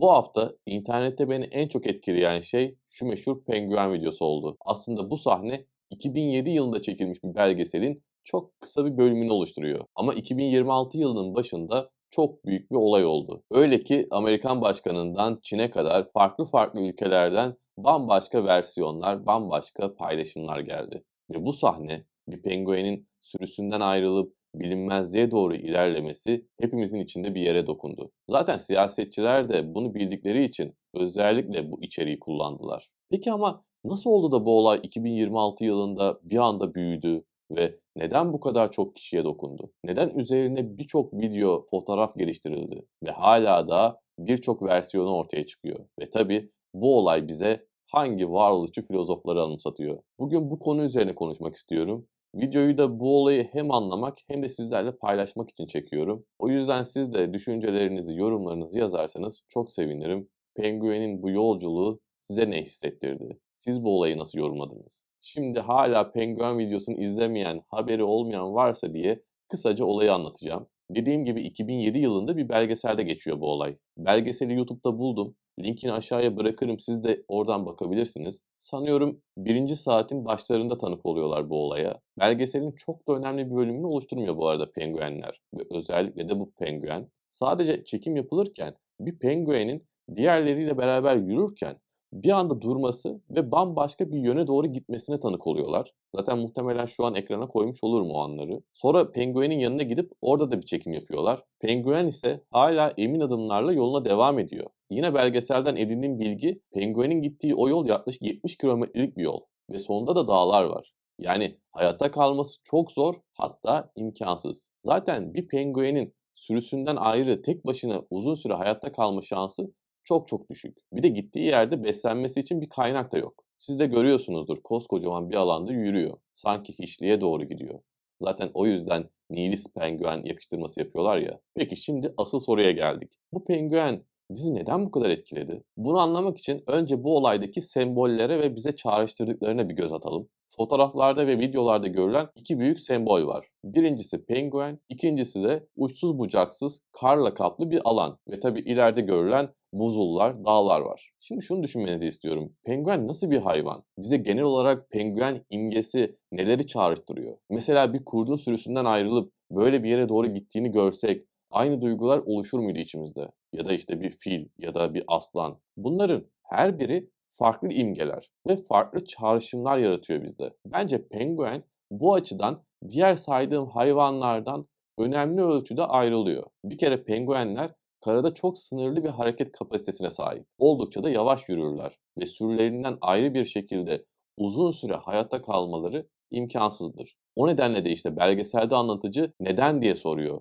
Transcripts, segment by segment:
Bu hafta internette beni en çok etkileyen şey şu meşhur penguen videosu oldu. Aslında bu sahne 2007 yılında çekilmiş bir belgeselin çok kısa bir bölümünü oluşturuyor. Ama 2026 yılının başında çok büyük bir olay oldu. Öyle ki Amerikan başkanından Çin'e kadar farklı farklı ülkelerden bambaşka versiyonlar, bambaşka paylaşımlar geldi. Ve bu sahne bir penguenin sürüsünden ayrılıp bilinmezliğe doğru ilerlemesi hepimizin içinde bir yere dokundu. Zaten siyasetçiler de bunu bildikleri için özellikle bu içeriği kullandılar. Peki ama nasıl oldu da bu olay 2026 yılında bir anda büyüdü ve neden bu kadar çok kişiye dokundu? Neden üzerine birçok video, fotoğraf geliştirildi ve hala da birçok versiyonu ortaya çıkıyor? Ve tabii bu olay bize hangi varoluşçu filozofları anımsatıyor? Bugün bu konu üzerine konuşmak istiyorum. Videoyu da bu olayı hem anlamak hem de sizlerle paylaşmak için çekiyorum. O yüzden siz de düşüncelerinizi, yorumlarınızı yazarsanız çok sevinirim. Penguen'in bu yolculuğu size ne hissettirdi? Siz bu olayı nasıl yorumladınız? Şimdi hala Penguen videosunu izlemeyen, haberi olmayan varsa diye kısaca olayı anlatacağım. Dediğim gibi 2007 yılında bir belgeselde geçiyor bu olay. Belgeseli YouTube'da buldum. Linkini aşağıya bırakırım siz de oradan bakabilirsiniz. Sanıyorum birinci saatin başlarında tanık oluyorlar bu olaya. Belgeselin çok da önemli bir bölümünü oluşturmuyor bu arada penguenler. Ve özellikle de bu penguen. Sadece çekim yapılırken bir penguenin diğerleriyle beraber yürürken bir anda durması ve bambaşka bir yöne doğru gitmesine tanık oluyorlar. Zaten muhtemelen şu an ekrana koymuş olurum o anları. Sonra penguenin yanına gidip orada da bir çekim yapıyorlar. Penguen ise hala emin adımlarla yoluna devam ediyor. Yine belgeselden edindiğim bilgi penguenin gittiği o yol yaklaşık 70 kilometrelik bir yol ve sonunda da dağlar var. Yani hayatta kalması çok zor hatta imkansız. Zaten bir penguenin sürüsünden ayrı tek başına uzun süre hayatta kalma şansı çok çok düşük. Bir de gittiği yerde beslenmesi için bir kaynak da yok. Siz de görüyorsunuzdur koskocaman bir alanda yürüyor. Sanki hiçliğe doğru gidiyor. Zaten o yüzden nihilist penguen yakıştırması yapıyorlar ya. Peki şimdi asıl soruya geldik. Bu penguen bizi neden bu kadar etkiledi? Bunu anlamak için önce bu olaydaki sembollere ve bize çağrıştırdıklarına bir göz atalım. Fotoğraflarda ve videolarda görülen iki büyük sembol var. Birincisi penguen, ikincisi de uçsuz bucaksız karla kaplı bir alan ve tabi ileride görülen buzullar, dağlar var. Şimdi şunu düşünmenizi istiyorum. Penguen nasıl bir hayvan? Bize genel olarak penguen imgesi neleri çağrıştırıyor? Mesela bir kurdun sürüsünden ayrılıp böyle bir yere doğru gittiğini görsek aynı duygular oluşur muydu içimizde? Ya da işte bir fil ya da bir aslan. Bunların her biri farklı imgeler ve farklı çağrışımlar yaratıyor bizde. Bence penguen bu açıdan diğer saydığım hayvanlardan önemli ölçüde ayrılıyor. Bir kere penguenler karada çok sınırlı bir hareket kapasitesine sahip. Oldukça da yavaş yürürler ve sürülerinden ayrı bir şekilde uzun süre hayatta kalmaları imkansızdır. O nedenle de işte belgeselde anlatıcı neden diye soruyor.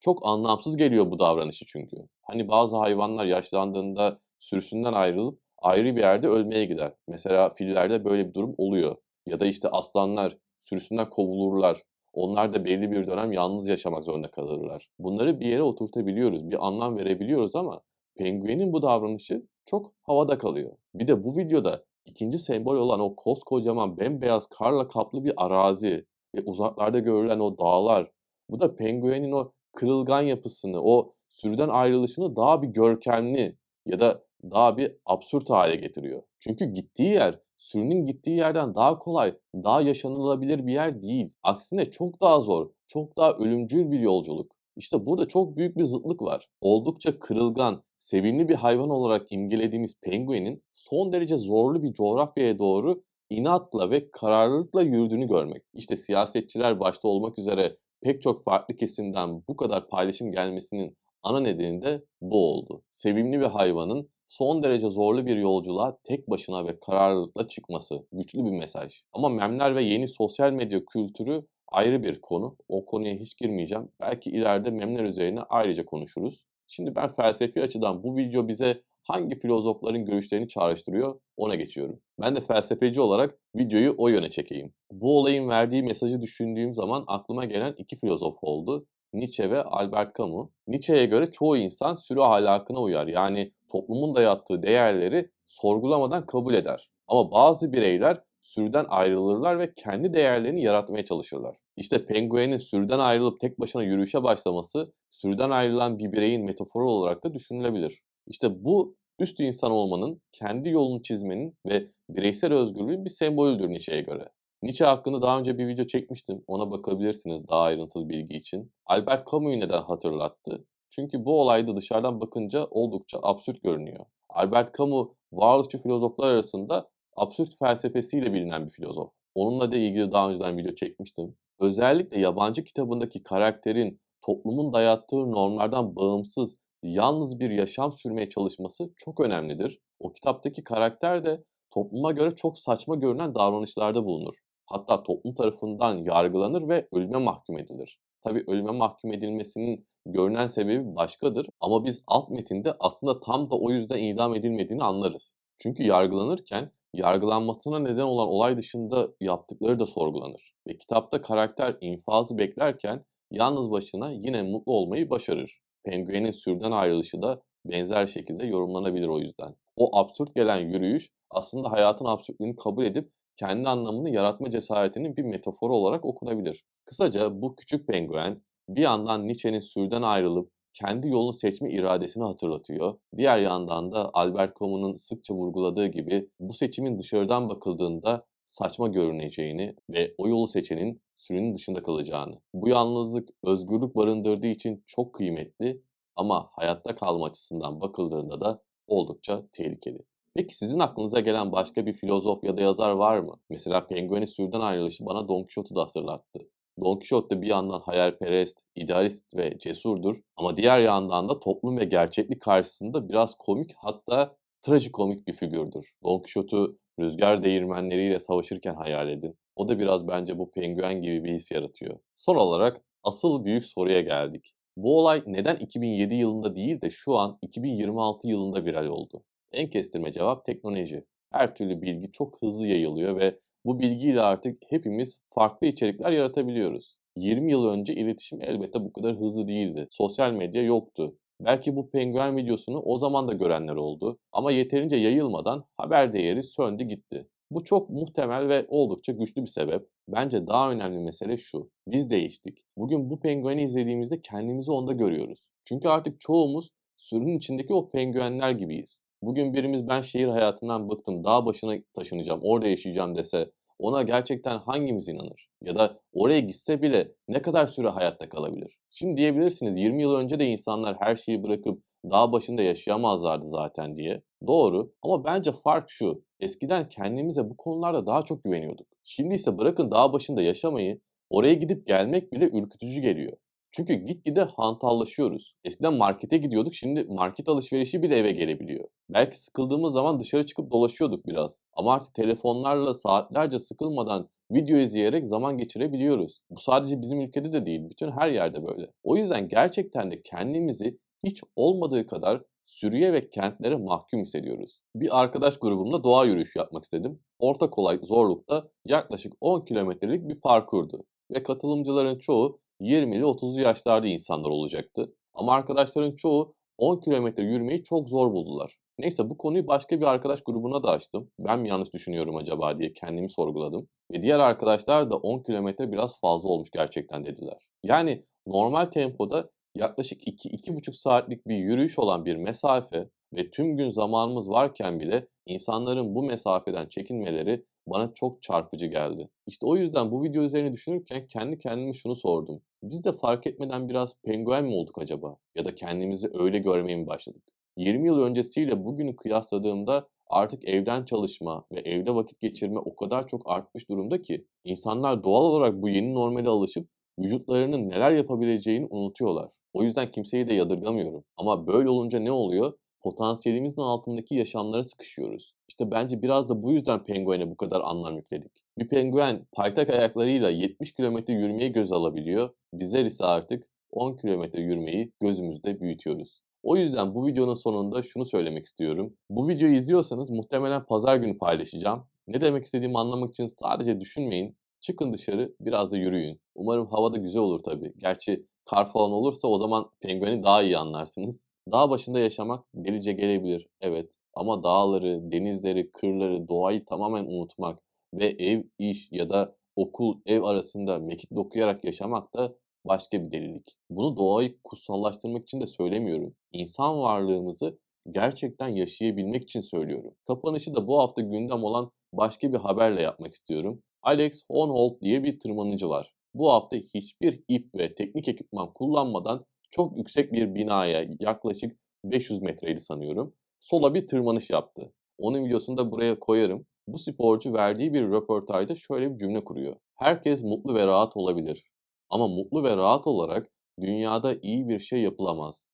Çok anlamsız geliyor bu davranışı çünkü. Hani bazı hayvanlar yaşlandığında sürüsünden ayrılıp ayrı bir yerde ölmeye gider. Mesela fillerde böyle bir durum oluyor. Ya da işte aslanlar sürüsünden kovulurlar. Onlar da belli bir dönem yalnız yaşamak zorunda kalırlar. Bunları bir yere oturtabiliyoruz, bir anlam verebiliyoruz ama penguenin bu davranışı çok havada kalıyor. Bir de bu videoda ikinci sembol olan o koskocaman bembeyaz karla kaplı bir arazi ve uzaklarda görülen o dağlar. Bu da penguenin o kırılgan yapısını, o sürüden ayrılışını daha bir görkemli ya da daha bir absürt hale getiriyor. Çünkü gittiği yer sürünün gittiği yerden daha kolay, daha yaşanılabilir bir yer değil. Aksine çok daha zor, çok daha ölümcül bir yolculuk. İşte burada çok büyük bir zıtlık var. Oldukça kırılgan, sevimli bir hayvan olarak imgelediğimiz penguenin son derece zorlu bir coğrafyaya doğru inatla ve kararlılıkla yürüdüğünü görmek. İşte siyasetçiler başta olmak üzere pek çok farklı kesimden bu kadar paylaşım gelmesinin ana nedeni de bu oldu. Sevimli bir hayvanın son derece zorlu bir yolculuğa tek başına ve kararlılıkla çıkması. Güçlü bir mesaj. Ama memler ve yeni sosyal medya kültürü ayrı bir konu. O konuya hiç girmeyeceğim. Belki ileride memler üzerine ayrıca konuşuruz. Şimdi ben felsefi açıdan bu video bize hangi filozofların görüşlerini çağrıştırıyor ona geçiyorum. Ben de felsefeci olarak videoyu o yöne çekeyim. Bu olayın verdiği mesajı düşündüğüm zaman aklıma gelen iki filozof oldu. Nietzsche ve Albert Camus. Nietzsche'ye göre çoğu insan sürü ahlakına uyar. Yani toplumun dayattığı değerleri sorgulamadan kabul eder. Ama bazı bireyler sürüden ayrılırlar ve kendi değerlerini yaratmaya çalışırlar. İşte penguenin sürüden ayrılıp tek başına yürüyüşe başlaması sürüden ayrılan bir bireyin metaforu olarak da düşünülebilir. İşte bu üst insan olmanın, kendi yolunu çizmenin ve bireysel özgürlüğün bir sembolüdür Nietzsche'ye göre. Nietzsche hakkında daha önce bir video çekmiştim. Ona bakabilirsiniz daha ayrıntılı bilgi için. Albert Camus'u neden hatırlattı? Çünkü bu olay da dışarıdan bakınca oldukça absürt görünüyor. Albert Camus, varoluşçu filozoflar arasında absürt felsefesiyle bilinen bir filozof. Onunla da ilgili daha önceden video çekmiştim. Özellikle yabancı kitabındaki karakterin toplumun dayattığı normlardan bağımsız, yalnız bir yaşam sürmeye çalışması çok önemlidir. O kitaptaki karakter de topluma göre çok saçma görünen davranışlarda bulunur. Hatta toplum tarafından yargılanır ve ölüme mahkum edilir. Tabii ölüme mahkum edilmesinin görünen sebebi başkadır ama biz alt metinde aslında tam da o yüzden idam edilmediğini anlarız. Çünkü yargılanırken yargılanmasına neden olan olay dışında yaptıkları da sorgulanır. Ve kitapta karakter infazı beklerken yalnız başına yine mutlu olmayı başarır. Penguenin sürden ayrılışı da benzer şekilde yorumlanabilir o yüzden. O absürt gelen yürüyüş aslında hayatın absürtlüğünü kabul edip kendi anlamını yaratma cesaretinin bir metaforu olarak okunabilir. Kısaca bu küçük penguen bir yandan Nietzsche'nin sürden ayrılıp kendi yolunu seçme iradesini hatırlatıyor. Diğer yandan da Albert Camus'un sıkça vurguladığı gibi bu seçimin dışarıdan bakıldığında saçma görüneceğini ve o yolu seçenin sürünün dışında kalacağını. Bu yalnızlık özgürlük barındırdığı için çok kıymetli ama hayatta kalma açısından bakıldığında da oldukça tehlikeli. Peki sizin aklınıza gelen başka bir filozof ya da yazar var mı? Mesela Penguen'in sürüden ayrılışı bana Don Quixote'u da hatırlattı. Don Quixote de bir yandan hayalperest, idealist ve cesurdur ama diğer yandan da toplum ve gerçeklik karşısında biraz komik hatta trajikomik bir figürdür. Don Quixote'u rüzgar değirmenleriyle savaşırken hayal edin. O da biraz bence bu penguen gibi bir his yaratıyor. Son olarak asıl büyük soruya geldik. Bu olay neden 2007 yılında değil de şu an 2026 yılında viral oldu? En kestirme cevap teknoloji. Her türlü bilgi çok hızlı yayılıyor ve bu bilgiyle artık hepimiz farklı içerikler yaratabiliyoruz. 20 yıl önce iletişim elbette bu kadar hızlı değildi. Sosyal medya yoktu. Belki bu penguen videosunu o zaman da görenler oldu ama yeterince yayılmadan haber değeri söndü gitti. Bu çok muhtemel ve oldukça güçlü bir sebep. Bence daha önemli mesele şu. Biz değiştik. Bugün bu pengueni izlediğimizde kendimizi onda görüyoruz. Çünkü artık çoğumuz sürünün içindeki o penguenler gibiyiz. Bugün birimiz ben şehir hayatından bıktım, dağ başına taşınacağım, orada yaşayacağım dese ona gerçekten hangimiz inanır? Ya da oraya gitse bile ne kadar süre hayatta kalabilir? Şimdi diyebilirsiniz 20 yıl önce de insanlar her şeyi bırakıp dağ başında yaşayamazlardı zaten diye. Doğru ama bence fark şu. Eskiden kendimize bu konularda daha çok güveniyorduk. Şimdi ise bırakın dağ başında yaşamayı, oraya gidip gelmek bile ürkütücü geliyor. Çünkü gitgide hantallaşıyoruz. Eskiden markete gidiyorduk, şimdi market alışverişi bile eve gelebiliyor. Belki sıkıldığımız zaman dışarı çıkıp dolaşıyorduk biraz. Ama artık telefonlarla saatlerce sıkılmadan video izleyerek zaman geçirebiliyoruz. Bu sadece bizim ülkede de değil, bütün her yerde böyle. O yüzden gerçekten de kendimizi hiç olmadığı kadar sürüye ve kentlere mahkum hissediyoruz. Bir arkadaş grubumla doğa yürüyüşü yapmak istedim. Orta kolay zorlukta yaklaşık 10 kilometrelik bir parkurdu. Ve katılımcıların çoğu 20'li 30'lu yaşlarda insanlar olacaktı. Ama arkadaşların çoğu 10 kilometre yürümeyi çok zor buldular. Neyse bu konuyu başka bir arkadaş grubuna da açtım. Ben mi yanlış düşünüyorum acaba diye kendimi sorguladım. Ve diğer arkadaşlar da 10 kilometre biraz fazla olmuş gerçekten dediler. Yani normal tempoda yaklaşık 2-2,5 saatlik bir yürüyüş olan bir mesafe ve tüm gün zamanımız varken bile insanların bu mesafeden çekinmeleri bana çok çarpıcı geldi. İşte o yüzden bu video üzerine düşünürken kendi kendime şunu sordum. Biz de fark etmeden biraz penguen mi olduk acaba? Ya da kendimizi öyle görmeye mi başladık? 20 yıl öncesiyle bugünü kıyasladığımda artık evden çalışma ve evde vakit geçirme o kadar çok artmış durumda ki insanlar doğal olarak bu yeni normale alışıp vücutlarının neler yapabileceğini unutuyorlar. O yüzden kimseyi de yadırgamıyorum. Ama böyle olunca ne oluyor? Potansiyelimizin altındaki yaşamlara sıkışıyoruz. İşte bence biraz da bu yüzden penguene bu kadar anlam yükledik. Bir penguen paytak ayaklarıyla 70 kilometre yürümeyi göz alabiliyor. Bizler ise artık 10 kilometre yürümeyi gözümüzde büyütüyoruz. O yüzden bu videonun sonunda şunu söylemek istiyorum. Bu videoyu izliyorsanız muhtemelen pazar günü paylaşacağım. Ne demek istediğimi anlamak için sadece düşünmeyin. Çıkın dışarı biraz da yürüyün. Umarım hava da güzel olur tabii. Gerçi kar falan olursa o zaman pengueni daha iyi anlarsınız. Dağ başında yaşamak delice gelebilir, evet. Ama dağları, denizleri, kırları, doğayı tamamen unutmak, ve ev, iş ya da okul, ev arasında mekik dokuyarak yaşamak da başka bir delilik. Bunu doğayı kutsallaştırmak için de söylemiyorum. İnsan varlığımızı gerçekten yaşayabilmek için söylüyorum. Kapanışı da bu hafta gündem olan başka bir haberle yapmak istiyorum. Alex Honnold diye bir tırmanıcı var. Bu hafta hiçbir ip ve teknik ekipman kullanmadan çok yüksek bir binaya yaklaşık 500 metreydi sanıyorum. Sola bir tırmanış yaptı. Onun videosunu da buraya koyarım. Bu sporcu verdiği bir röportajda şöyle bir cümle kuruyor. Herkes mutlu ve rahat olabilir. Ama mutlu ve rahat olarak dünyada iyi bir şey yapılamaz.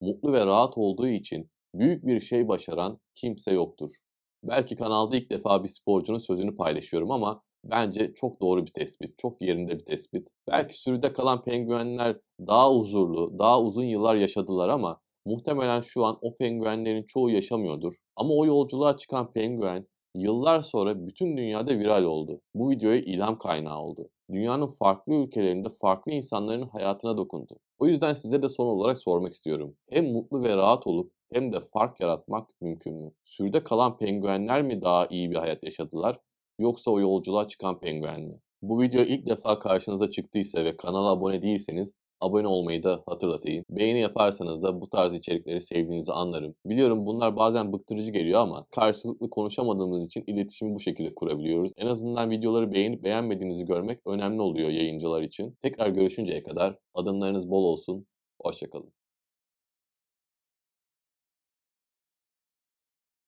Mutlu ve rahat olduğu için büyük bir şey başaran kimse yoktur. Belki kanalda ilk defa bir sporcunun sözünü paylaşıyorum ama bence çok doğru bir tespit, çok yerinde bir tespit. Belki sürüde kalan penguenler daha huzurlu, daha uzun yıllar yaşadılar ama muhtemelen şu an o penguenlerin çoğu yaşamıyordur. Ama o yolculuğa çıkan penguen yıllar sonra bütün dünyada viral oldu. Bu videoya ilham kaynağı oldu. Dünyanın farklı ülkelerinde farklı insanların hayatına dokundu. O yüzden size de son olarak sormak istiyorum. Hem mutlu ve rahat olup hem de fark yaratmak mümkün mü? Sürüde kalan penguenler mi daha iyi bir hayat yaşadılar yoksa o yolculuğa çıkan penguen mi? Bu video ilk defa karşınıza çıktıysa ve kanala abone değilseniz abone olmayı da hatırlatayım. Beğeni yaparsanız da bu tarz içerikleri sevdiğinizi anlarım. Biliyorum bunlar bazen bıktırıcı geliyor ama karşılıklı konuşamadığımız için iletişimi bu şekilde kurabiliyoruz. En azından videoları beğenip beğenmediğinizi görmek önemli oluyor yayıncılar için. Tekrar görüşünceye kadar adımlarınız bol olsun. Hoşçakalın.